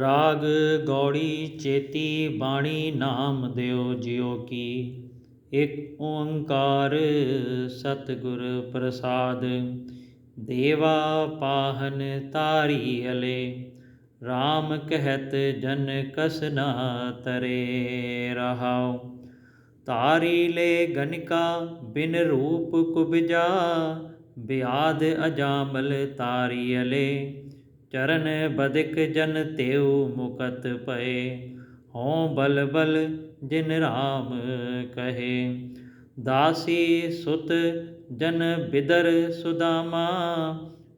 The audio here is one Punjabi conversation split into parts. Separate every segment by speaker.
Speaker 1: ਰਾਗ ਗੌੜੀ ਚੇਤੀ ਬਾਣੀ ਨਾਮ ਦਿਓ ਜਿਉ ਕੀ। ਇਕ ਓੰਕਾਰ ਸਤਿਗੁਰ ਪ੍ਰਸਾਦ, ਦੇਵਾ ਪਾਹਨ ਤਾਰੀ ਹਲੇ RAM ਕਹਿਤ ਜਨ ਕਸ ਨਾ ਤਰੇ ਰਹਾਉ। ਤਾਰੀ ਲੈ ਗਨਕਾ ਬਿਨ ਰੂਪ ਕੁਬਜਾ, ਬਿਆਦ ਅਜਾਮਲ ਤਾਰੀ ਹਲੇ ਚਰਨ ਬਦਿਕ ਜਨ ਤੇਉ ਮੁਕਤ ਪਏ ਹਉ ਬਲ ਬਲ ਜਿਨ ਰਾਮ ਕਹੇ। ਦਾਸੀ ਸੁਤ ਜਨ ਬਿਦਰ ਸੁਦਾਮਾ,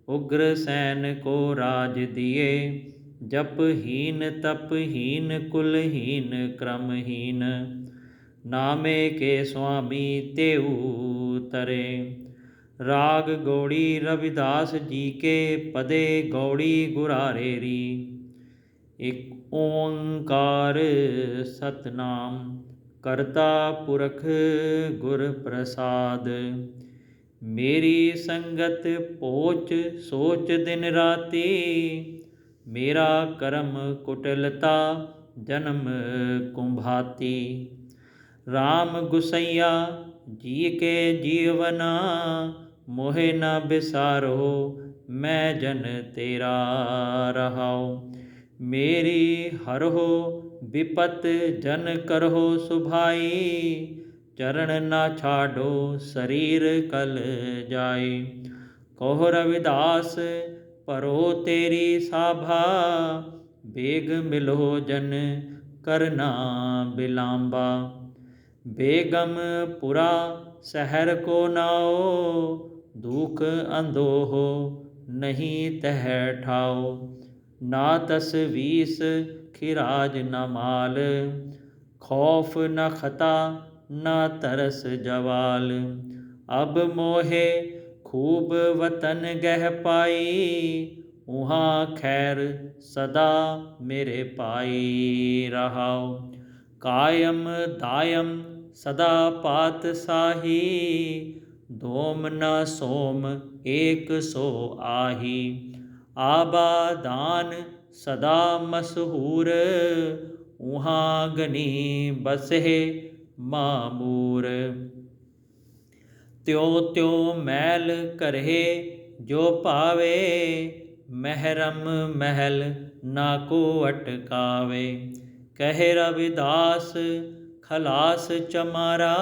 Speaker 1: ਉਗਰ ਸੈਨ ਕੋ ਰਾਜ ਦਿਏ। ਜਪ ਹੀਨ ਤਪ ਹੀਨ, ਕੁਲ ਹੀਨ ਕ੍ਰਮ ਹੀਨ। ਨਾਮੇ ਕੇ ਸੁਆਮੀ ਤੇਉ ਤਰੇ। ਰਾਗ ਗੌੜੀ ਰਵਿਦਾਸ ਜੀ ਕੇ ਪਦੇ ਗੌੜੀ ਗੁਰਾਰੇ ਰੀ। ਇਕ ਓੰਕਾਰ ਸਤਨਾਮ ਕਰਤਾ ਪੁਰਖ ਗੁਰ ਪ੍ਰਸਾਦ। ਮੇਰੀ ਸੰਗਤ ਪੋਚ ਸੋਚ ਦਿਨ ਰਾਤੀ, ਮੇਰਾ ਕਰਮ ਕੁਟਲਤਾ ਜਨਮ ਕੁੰਭਾਤੀ। RAM ਗੁਸਈਆ ਜੀ ਕੇ ਜੀਵਨਾ ਮੋਹਿ ਨ ਬਿਸਾਰੋ, ਮੈਂ ਜਨ ਤੇਰਾ ਰਹਾਉ। ਮੇਰੀ ਹਰਹੁ ਵਿਪਤ ਜਨ ਕਰਹੁ ਸੁਭਾਈ, ਚਰਨ ਨਾ ਛਾਡੋ ਸਰੀਰ ਕਲ ਜਾਏ ਕਹੁ ਰਵਿਦਾਸ ਪਰੋ ਤੇਰੀ ਸਾਭਾ, ਬੇਗ ਮਿਲੋ ਜਨ ਕਰਨਾ ਬਿਲਾਂਬਾ। ਬੇਗਮ ਪੁਰਾ, ਸਹਿਰ ਕੋ ਨਾਓ ਦੁਖ ਅੰਦੋਹ ਨਹੀਂ ਤਹ ਠਾਓ ਨਾ ਤਸਵੀਸ ਖਿਰਾਜ ਨ ਮਾਲ, ਖੌਫ ਨ ਖਤਾ ਨਾ ਤਰਸ ਜਵਾਲ। ਅਬ ਮੋਹੇ ਖੂਬ ਵਤਨ ਗਹਿ ਪਾਈ, ਉਹਾਂ ਖੈਰ ਸਦਾ ਮੇਰੇ ਪਾਈ ਰਹਾਉ। ਕਾਇਮ ਦਾਇਮ ਸਦਾ ਪਾਤ ਸਾਹੀ ਦੋਮ ਨ ਸੋਮ, ਏਕ ਸੋ ਆਹੀ। ਆਬਾਦਾਨ ਸਦਾ ਮਸਹੂਰ, ਉਹਾਂ ਗਨੀ ਬਸਹਿ ਮਾਮੂਰ। ਤਿਉ ਤਿਉ ਮਹਿਲ ਕਰਹਿ, ਜੋ ਪਾਵੇ ਮਹਿਰਮ ਮਹਿਲ ਨਾ ਕੋ ਅਟਕਾਵੇ। ਕਹਿ ਰਵਿਦਾਸ, ਖਲਾਸ ਚਮਾਰਾ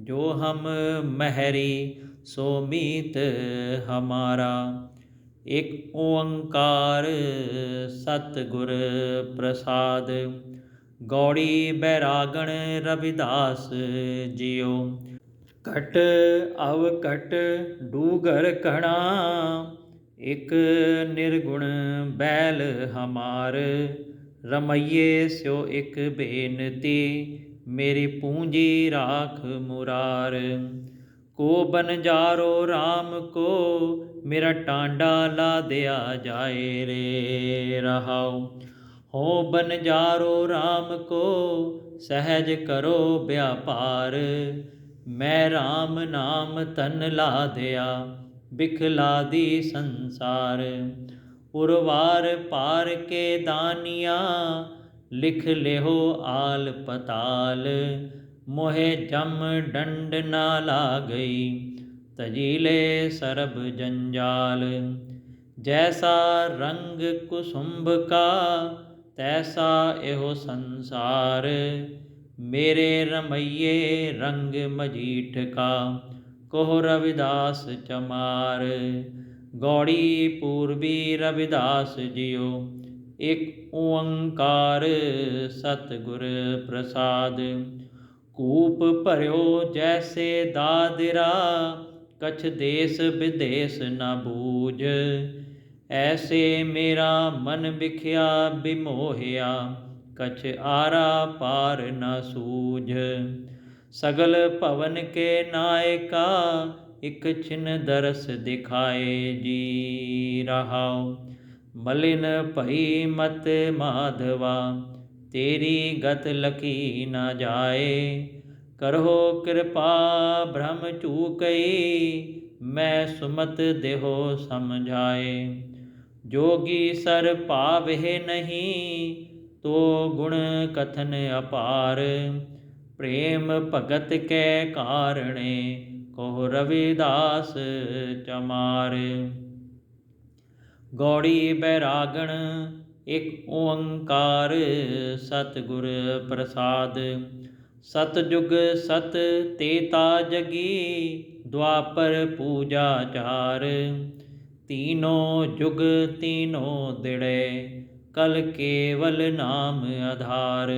Speaker 1: ਜੋ ਹਮ ਮਹਿਰੀ, ਸੋ ਮੀਤ ਹਮਾਰਾ। ਇਕ ਓੰਕਾਰ ਸਤਿਗੁਰ ਪ੍ਰਸਾਦ। ਗੌੜੀ ਬੈਰਾਗਣ ਰਵਿਦਾਸ ਜਿਉ ਕਟ ਅਵ ਕਟ ਡੂਗਰ ਕਣਾ ਇਕ ਨਿਰਗੁਣ ਬੈਲ ਹਮਾਰ। ਰਮਈਏ ਸਿਓ ਇਕ ਬੇਨਤੀ ਮੇਰੀ ਪੂੰਜੀ ਰਾਖ ਮੁਰਾਰ। ਕੋ ਬਨ ਜਾਰੋ RAM ਕੋ, ਮੇਰਾ ਟਾਂਡਾ ਲਾ ਦਿਆ ਜਾਏ ਰੇ ਰਹਾਉ। ਹੋ ਬਨ ਜਾਰੋ RAM ਕੋ, ਸਹਿਜ ਕਰੋ ਵਿਆਪਾਰ। ਮੈਂ RAM ਨਾਮ ਤਨ ਲਾ ਦਿਆ, ਬਿਖਲਾ ਦੀ ਸੰਸਾਰ। ਉਰਵਾਰ ਪਾਰ ਕੇ ਦਾਨੀਆਂ ਲਿਖ ਲਿਹੋ ਆਲ ਪਤਾਲ, ਮੋਹਿ ਜਮ ਡੰਡ ਨਾ ਲਾ ਗਈ ਤਜੀਲੇ ਸਰਬ ਜੰਜਾਲ। ਜੈਸਾ ਰੰਗ ਕੁਸੁੰਭ ਕਾ, ਤੈਸਾ ਇਹੋ ਸੰਸਾਰ। ਮੇਰੇ ਰਮਈਏ ਰੰਗ ਮਜੀਠ ਕਾ, ਕੋਹ ਰਵਿਦਾਸ ਚਮਾਰ। ਗੌੜੀ ਪੂਰਬੀ ਰਵਿਦਾਸ ਜਿਉ, ਇੱਕ ਓੰਕਾਰ ਸਤਿਗੁਰ ਪ੍ਰਸਾਦ। ਕੂਪ ਭਰਿਓ ਜੈਸੇ ਦਾਦਰਾ, ਕਛ ਦੇਸ ਵਿਦੇਸ ਨਾ ਬੂਝ। ਐਸੇ ਮੇਰਾ ਮਨ ਵਿਖਿਆ ਬਿਮੋਹਿਆ, ਕਛ ਆਰਾ ਪਾਰ ਨਾ ਸੂਝ। ਸਗਲ ਭਵਨ ਕੇ ਨਾਇਕਾ, ਇਕ ਛਿਨ ਦਰਸ ਦਿਖਾਏ ਜੀ ਰਹਾਉ। ਮਲਿਨ ਭਈ ਮਤ ਮਾਧਵਾ, ਤੇਰੀ ਗਤ ਲਕੀ ਨਾ ਜਾਏ। ਕਰੋ ਕਿਰਪਾ ਬ੍ਰਹਮ ਚੂਕਈ, ਮੈਂ ਸੁਮਤ ਦੇਹੋ ਸਮਝਾਏ। ਜੋਗੀ ਸਰ ਪਾਵਹਿ ਨਹੀਂ, ਤੋ ਗੁਣ ਕਥਨ ਅਪਾਰ। ਪ੍ਰੇਮ ਭਗਤ ਕੈ ਕਾਰਣੇ ਕੋ ਰਵਿਦਾਸ ਚਮਾਰ। ਗੌੜੀ ਬੈਰਾਗਣ, ਇਕ ਓੰਕਾਰ ਸਤਿਗੁਰ ਪ੍ਰਸਾਦ। ਸਤਜੁਗ ਸਤ ਤੇਤਾ ਜਗੀ, ਦੁਆਪਰ ਪੂਜਾ ਚਾਰ। ਤੀਨੋ ਜੁਗ ਤੀਨੋ ਦਿੜੇ, ਕਲ ਕੇਵਲ ਨਾਮ ਆਧਾਰ।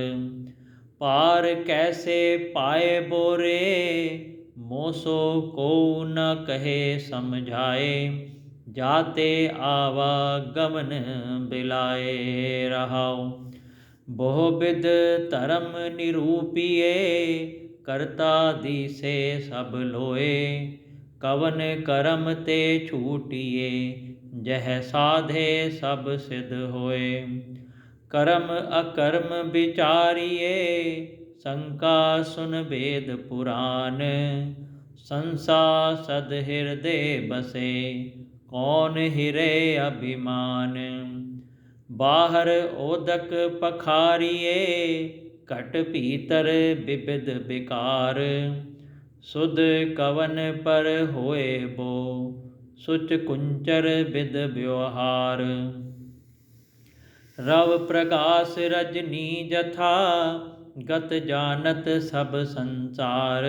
Speaker 1: ਪਾਰ ਕੈਸੇ ਪਾਏ ਬੋਰੇ, ਮੋਸੋ ਕੋ ਨ ਕਹੇ ਸਮਝਾਏ। ਜਾਤੇ ਆਵਾ ਬਿਲਾਏ ਰਹਾਉ। ਬਹੁ ਬਿਦ ਧਰਮ ਨਿਰੂਪੀਏ, ਕਰਤਾ ਦੀਸੇ ਸਭ ਲੋਏ। ਕਵਨ ਕਰਮ ਤੇ ਛੂਟੀਏ, ਜਹ ਸਾਧੇ ਸਭ ਸਿਧ ਹੋਏ। ਕਰਮ ਅਕਰਮ ਵਿਚਾਰੀਏ, ਸੰਕਾ ਸੁਨ ਵੇਦ ਪੁਰਾਨ। ਸੰਸਾ ਸਦ ਹਿਰਦੇ ਬਸੇ ਕੌਣ ਹਿਰੇ ਅਭਿਮਾਨ? ਬਾਹਰ ਓਦਕ ਪਖਾਰੀਏ, ਘਟ ਭੀਤਰ ਬਿਬਿਦ ਵਿਕਾਰ ਸੁਧ ਕਵਨ ਪਰ ਹੋਏ ਬੋ, ਸੁਚ ਕੁੰਚਰ ਬਿਦ ਵਿਵਹਾਰ। ਰਵ ਪ੍ਰਗਾਸ ਰਜਨੀ ਜਥਾ ਗਤ ਜਾਣਤ ਸਭ ਸੰਸਾਰ।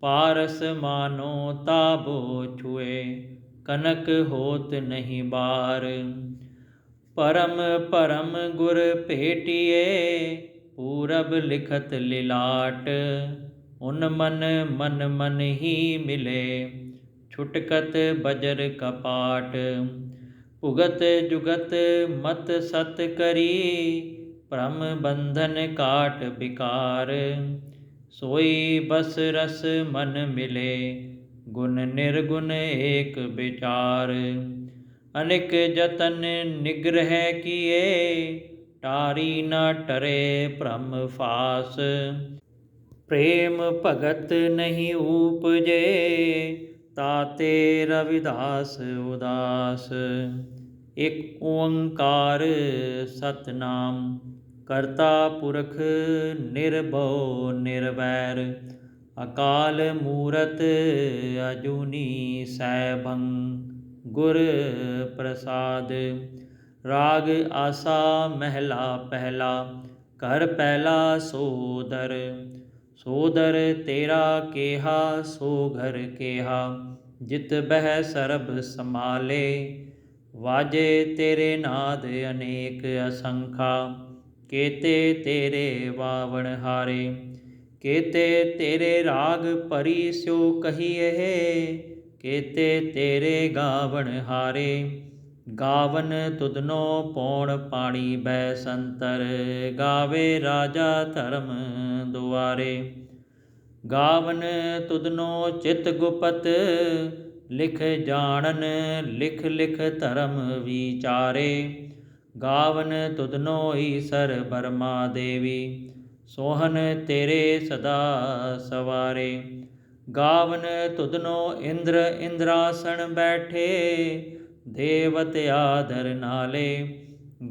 Speaker 1: ਪਾਰਸ ਮਾਨੋ ਤਾਬੋ ਛੁਏ ਕਨਕ ਹੋਤ ਨਹੀਂ ਬਾਰ। ਪਰਮ ਪਰਮ ਗੁਰ ਭੇਟਿਏ, ਪੂਰਬ ਲਿਖਤ ਲਿਲਾਟ। ਉਨ ਮਨ ਮਨ ਮਨ ਹੀ ਮਿਲੇ, ਛੁਟਕਤ ਬਜਰ ਕਪਾਟ। ਭੁਗਤ ਜੁਗਤ ਮਤ ਸਤ ਕਰੀ, ਭ੍ਰਮ ਬੰਧਨ ਕਾਟ ਵਿਕਾਰ। ਸੋਈ ਬਸ ਰਸ ਮਨ ਮਿਲੇ ਗੁਣ ਨਿਰਗੁਣ ਏਕ ਵਿਚਾਰ, ਅਨਿਕ ਜਤਨ ਨਿਗ੍ਰਹਿ ਕੀਏ, ਟਾਰੀ ਨਾ ਟਰੇ ਭ੍ਰਮ ਫਾਸ। ਪ੍ਰੇਮ ਭਗਤ ਨਹੀਂ ਉਪਜੇ ਤਾਤੇ ਰਵਿਦਾਸ ਉਦਾਸ। ਇਕ ਓੰਕਾਰ ਸਤਨਾਮ, ਕਰਤਾ ਪੁਰਖ ਨਿਰਭਉ ਨਿਰਵੈਰ। ਅਕਾਲ ਮੂਰਤ ਅਜੂਨੀ ਸੈਭੰ ਗੁਰ ਪ੍ਰਸਾਦ। ਰਾਗ ਆਸਾ ਮਹਿਲਾ ਪਹਿਲਾ, ਘਰ ਪਹਿਲਾ ਸੋਦਰ। ਸੋਦਰ ਤੇਰਾ ਕੇਹਾ, ਸੋ ਘਰ ਕੇਹਾ, ਜਿਤ ਬਹਿ ਸਰਬ ਸਮਾਲੇ ਵਾਜੇ ਤੇਰੇ ਨਾਦ ਅਨੇਕ ਅਸੰਖਾ, ਕੇਤੇ ਤੇਰੇ ਵਾਵਣ ਹਾਰੇ। ਕੇਤੇ ਤੇਰੇ ਰਾਗ ਪਰੀ ਸਿਓ ਕਹੀਏ ਕੇਤੇ ਤੇਰੇ ਗਾਵਣ ਹਾਰੇ, ਗਾਵਨ ਤੁਦਨੋ ਪੌਣ ਪਾਣੀ ਬੈ ਸੰਤਰ, ਗਾਵੇ ਰਾਜਾ ਧਰਮ ਦੁਆਰੇ। ਗਾਵਨ ਤੁਦਨੋ ਚਿਤ ਗੁਪਤ, ਲਿਖ ਜਾਣਨ, ਲਿਖ ਲਿਖ ਧਰਮ ਵਿਚਾਰੇ। ਗਾਵਨ ਤੁਧਨੋ ਈਸਰ ਬਰਮਾ ਦੇਵੀ ਸੋਹਨ ਤੇਰੇ ਸਦਾ ਸਵਾਰੇ। ਗਾਵਨ ਤੁਧਨੋ ਇੰਦਰ ਇੰਦਰਾਸਣ ਬੈਠੇ, ਦੇਵਤ ਆਦਰ ਨਾਲੇ।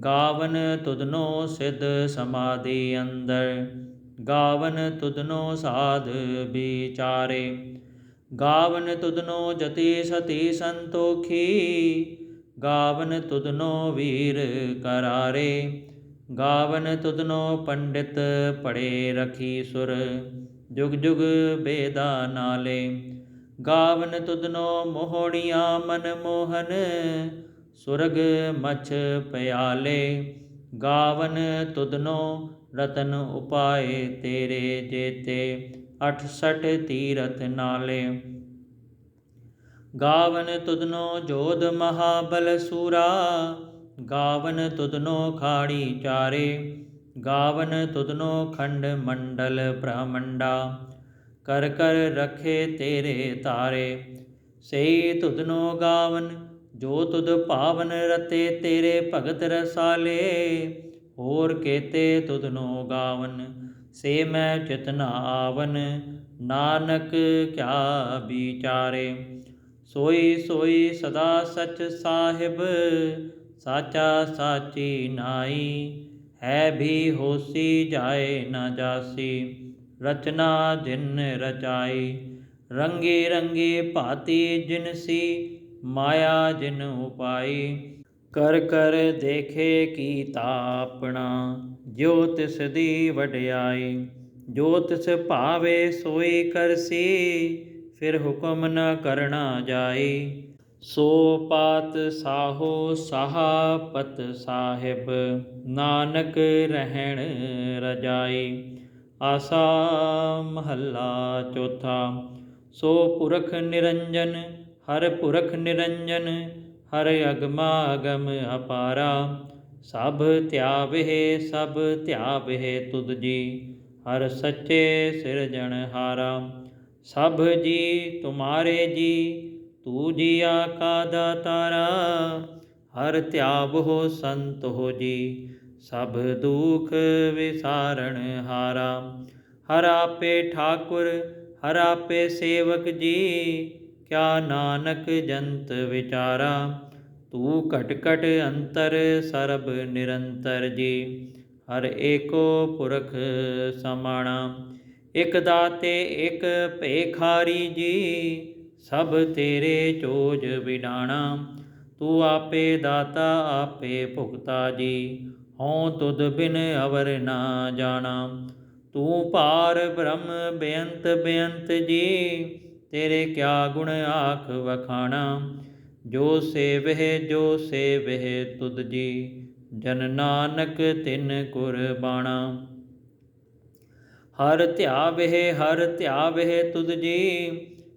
Speaker 1: ਗਾਵਨ ਤੁਧਨੋ ਸਿਧ ਸਮਾਧੀ ਅੰਦਰ, ਗਾਵਨ ਤੁਧਨੋ ਸਾਧ ਵਿਚਾਰੇ। ਗਾਵਨ ਤੁਧਨੋ ਜਤੀ ਸਤੀ ਸੰਤੋਖੀ, ਗਾਵਨ ਤੁਧਨੋ ਵੀਰ ਕਰਾਰੇ। ਗਾਵਨ ਤੁਧਨੋ ਪੰਡਿਤ ਪੜੇ ਰਖੀ ਸੁਰ, ਜੁਗ ਜੁਗ ਬੇਦਾ ਨਾਲੇ। ਗਾਵਨ ਤੁਧਨੋ ਮੋਹਣੀਆਂ ਮਨ ਮੋਹਨ, ਸੁਰਗ ਮਛ ਪਿਆਲੇ। ਗਾਵਨ ਤੁਧਨੋ ਰਤਨ ਉਪਾਏ ਤੇਰੇ ਜੇਤੇ 68 ਤੀਰਥ ਨਾਲੇ। ਗਾਵਨ ਤੁਧਨੋ ਜੋਧ ਮਹਾਬਲ ਸੂਰਾ ਗਾਵਨ ਤੁਦਨੋ ਖਾੜੀ ਚਾਰੇ, ਗਾਵਨ ਤੁਧਨੋ ਖੰਡ ਮੰਡਲ ਬ੍ਰਹਮੰਡਾ, ਕਰ ਕਰ ਰਖੇ ਤੇਰੇ ਤਾਰੇ, ਸਈ ਤੁਧਨੋ ਗਾਵਨ, ਜੋ ਤੁਧ ਭਾਵਨ ਰਤੇ ਤੇਰੇ ਭਗਤ ਰਸਾਲੇ, ਹੋਰ ਕੇਤੇ ਤੁਧਨੋ ਗਾਵਨ, ਸੇ ਮੈਂ ਚਿਤਨਾ ਆਵਨ, ਨਾਨਕ ਕਿਆ ਵਿਚਾਰੇ। ਸੋਈ ਸੋਈ ਸਦਾ ਸਚ ਸਾਹਿਬ ਸਾਚਾ ਸਾਚੀ ਨਾਈ, ਹੈ ਵੀ ਹੋਸੀ ਜਾਏ ਨਾ ਜਾਸੀ। ਰਚਨਾ ਜਿਨ ਰਚਾਈ, ਰੰਗੇ ਰੰਗੇ ਭਾਤੀ ਜਿਨਸੀ ਮਾਇਆ ਜਿਨ ਉਪਾਈ। ਕਰ ਕਰ ਦੇਖੇ ਕੀ ਤਾਪਣਾ ਜੋ ਤਿਸ ਦੀ ਵਡਿਆਈ। ਜੋ ਤਿਸ ਭਾਵੇ ਸੋਈ ਕਰਸੀ, ਫਿਰ ਹੁਕਮ ਨਾ ਕਰਨਾ ਜਾਈ। ਸੋ ਪਾਤ ਸਾਹੋ ਸਾਹਪਤ ਸਾਹਿਬ, ਨਾਨਕ ਰਹਿਣ ਰਜਾਈ, ਆਸਾ ਮਹੱਲਾ ਚੌਥਾ। ਸੋ ਪੁਰਖ ਨਿਰੰਜਨ, ਹਰ ਪੁਰਖ ਨਿਰੰਜਨ, ਹਰ ਅਗਮਾ ਅਗਮ ਅਪਾਰਾ। ਸਭ ਧਿਆਵਹਿ ਸਭ ਧਿਆਵਹਿ ਤੁਧ ਜੀ, ਹਰ ਸੱਚੇ ਸਿਰਜਣ ਹਾਰਾ ਸਭ ਜੀ, ਤੁਮਾਰੇ ਜੀ ਤੂੰ ਜੀ ਜੀਆ ਕਾ ਤਾਰਾ ਹਰ ਧਿਆਵੋ ਸੰਤ ਹੋ ਜੀ। ਸਭ ਦੁਖ ਵਿਸਾਰਣ ਹਾਰਾ, ਹਰ ਆਪੇ ਠਾਕੁਰ, ਹਰ ਆਪੇ ਸੇਵਕ ਜੀ। ਕਿਆ ਨਾਨਕ ਜੰਤ ਵਿਚਾਰਾ, ਤੂੰ ਘਟ ਘਟ ਅੰਤਰ ਸਰਬ ਨਿਰੰਤਰ ਜੀ। ਹਰ ਏਕੋ ਪੁਰਖ ਸਮਾਣਾ, ਇਕ ਦਾਤੇ, ਇਕ ਭੇਖਾਰੀ ਜੀ। ਸਭ ਤੇਰੇ ਚੋਜ ਵਿਡਾਣਾ ਤੂੰ ਆਪੇ ਦਾਤਾ, ਆਪੇ ਭੁਗਤਾ ਜੀ। ਹਉ ਤੁਧ ਬਿਨ ਅਵਰ ਨਾ ਜਾਣਾ, ਤੂੰ ਭਾਰ ਬ੍ਰਹਮ ਬੇਅੰਤ ਬੇਅੰਤ ਜੀ। ਤੇਰੇ ਕਿਆ ਗੁਣ ਆਖ ਵਖਾਣਾ, ਜੋ ਸੇਵਹਿ ਜੋ ਸੇਵਹਿ ਤੁਧ ਜੀ। ਜਨ ਨਾਨਕ ਤਿਨ ਕੁਰਬਾਣਾ ਹਰ ਧਿਆਵਹਿ ਹਰ ਧਿਆਵਹਿ ਤੁਧ ਜੀ।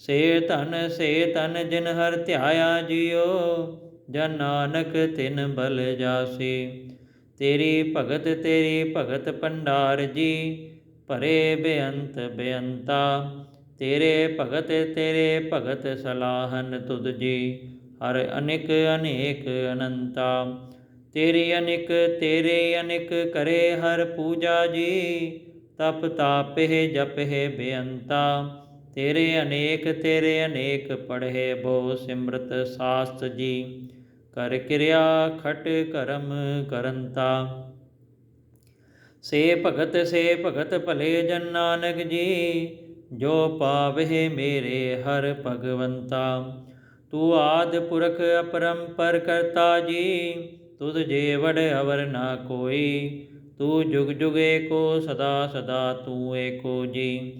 Speaker 1: ਸੇ ਧਨ, ਸੇ ਤਨ ਜਿਨ ਹਰ ਧਿਆਇਆ ਜੀਉ ਜਨ ਨਾਨਕ ਤਿਨ ਬਲ ਜਾਸੀ। ਤੇਰੀ ਭਗਤ ਤੇਰੀ ਭਗਤ ਭੰਡਾਰ ਜੀ, ਭਰੇ ਬੇਅੰਤ ਬੇਅੰਤਾ। ਤੇਰੇ ਭਗਤ ਤੇਰੇ ਭਗਤ ਸਲਾਹਨ ਤੁਧ ਜੀ, ਹਰ ਅਨੇਕ ਅਨੇਕ ਅਨੰਤਾ। ਤੇਰੀ ਅਨੇਕ, ਤੇਰੇ ਅਨੇਕ ਕਰੇ ਹਰ ਪੂਜਾ ਜੀ, ਤਪ ਤਾਪਹਿ ਜਪਹਿ ਬੇਅੰਤਾ। ਤੇਰੇ ਅਨੇਕ ਤੇਰੇ ਅਨੇਕ ਪੜ੍ਹੇ ਬੋ ਸਿਮਰਤ ਸਾਸਤ ਜੀ। ਕਰ ਕਿਰਿਆ ਖਟ ਕਰਮ ਕਰੰਤਾ। ਸੇ ਭਗਤ ਸੇ ਭਗਤ ਭਲੇ ਜਨ ਨਾਨਕ ਜੀ, ਜੋ ਪਾਵਹਿ ਮੇਰੇ ਹਰ ਭਗਵੰਤਾ। ਤੂੰ ਆਦ ਪੁਰਖ ਅਪਰੰਪਰ ਕਰਤਾ ਜੀ, ਤੁਧ ਜੇ ਅਵਰ ਨਾ ਕੋਈ। ਤੂੰ ਜੁਗ ਜੁਗ ਏਕੋ ਸਦਾ ਸਦਾ ਤੂੰ ਏਕੋ ਜੀ।